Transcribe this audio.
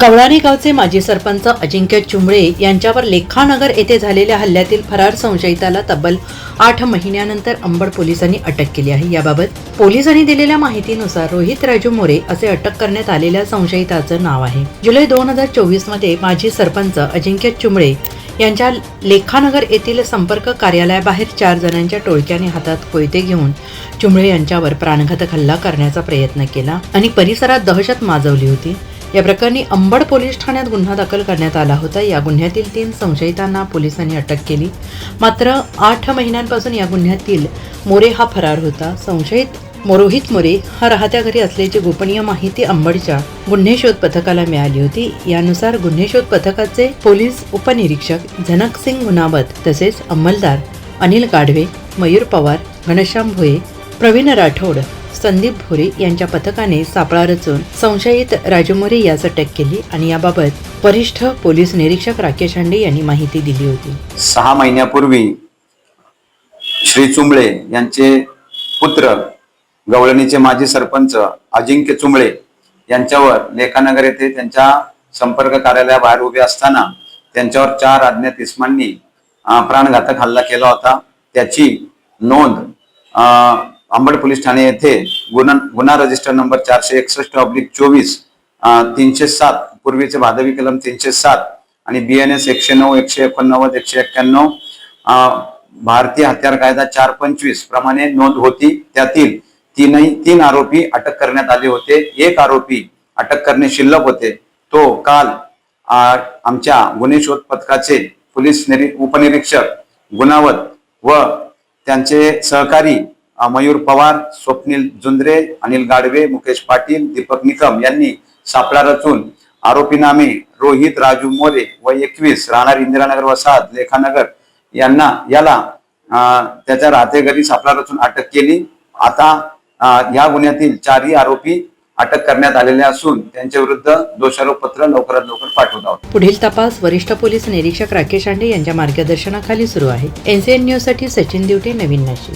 गवळाणी गावचे माजी सरपंच अजिंक्य चुंबळे यांच्यावर लेखानगर येथे झालेल्या हल्ल्यातील फरार संशयिताला तब्बल आठ महिन्यानंतर अंबड पोलिसांनी अटक केली आहे. याबाबत पोलिसांनी दिलेल्या माहितीनुसार रोहित राजू मोरे असे अटक करण्यात आलेल्या संशयिताचं नाव आहे. जुलै दोन हजार चोवीसमध्ये माजी सरपंच अजिंक्य चुंबळे यांच्या लेखानगर येथील संपर्क कार्यालयाबाहेर चार जणांच्या टोळक्याने हातात कोयते घेऊन चुंबळे यांच्यावर प्राणघातक हल्ला करण्याचा प्रयत्न केला आणि परिसरात दहशत माजवली होती. या प्रकरणी अंबड पोलीस ठाण्यात गुन्हा दाखल करण्यात आला होता. या गुन्ह्यातील तीन संशयितांना पोलिसांनी अटक केली. मात्र आठ महिन्यांपासून या गुन्ह्यातील मोरे हा फरार होता. संशयित मोरोहित मोरे हा राहत्या घरी असल्याची गोपनीय माहिती अंबडच्या गुन्हे शोध पथकाला मिळाली होती. यानुसार गुन्हे शोध पथकाचे पोलीस उपनिरीक्षक झनकसिंग गुनावत तसेच अंमलदार अनिल गाढवे मयूर पवार घनश्याम भोये प्रवीण राठोड संदीप भोरे यांच्या पथकाने सापळा रचून संशयित राजू मोरे यास अटक केली आणि याबाबत वरिष्ठ पोलीस निरीक्षक राकेश हांडे यांनी माहिती दिली होती. सहा महिन्यापूर्वी श्री चुंबळे यांचे पुत्र गवळणीचे माजी सरपंच अजिंक्य चुंबळे यांच्यावर लेखानगर येथे त्यांच्या संपर्क कार्यालयाबाहेर उभे असताना त्यांच्यावर चार अज्ञात इस्मांनी प्राणघातक हल्ला केला होता. त्याची नोंद अंबड पोलीस ठाणे येथे गुन्हा गुन्हा रजिस्टर नंबर चारशे एकसष्ट ऑब्लिक चोवीस तीनशे सात पूर्वीचे भादवी कलम तीनशे सात आणि बी एन एस एकशे नऊ एकशे एकोणनव्वद एकशे एक्क्याण्णव भारतीय हत्यार कायदा चार पंचवीस प्रमाणे नोंद होती. त्यातील तीनही तीन आरोपी अटक करण्यात आले होते. एक आरोपी अटक करणे शिल्लक होते. तो काल आमच्या गुन्हे शोध पथकाचे पोलीस निरी उपनिरीक्षक गुणावत व त्यांचे सहकारी मयूर पवार स्वप्नील जुंद्रे अनिल गाडवे मुकेश पाटील दीपक निकम यांनी सापळा रचून आरोपी नामे रोहित राजू मोरे व एकवीस राहणार इंदिरानगर वसाहत लेखानगर यांना याला त्याच्या राहते घरी सापळा रचून अटक केली. आता या गुन्ह्यातील चारही आरोपी अटक करण्यात आलेले असून त्यांच्या विरुद्ध दोषारोपपत्र लवकरात लवकर पाठवत आहोत. पुढील तपास वरिष्ठ पोलीस निरीक्षक राकेश हांडे यांच्या मार्गदर्शनाखाली सुरू आहे. एनसीएन न्यूजसाठी सचिन दिवटे नवीन नाशिक.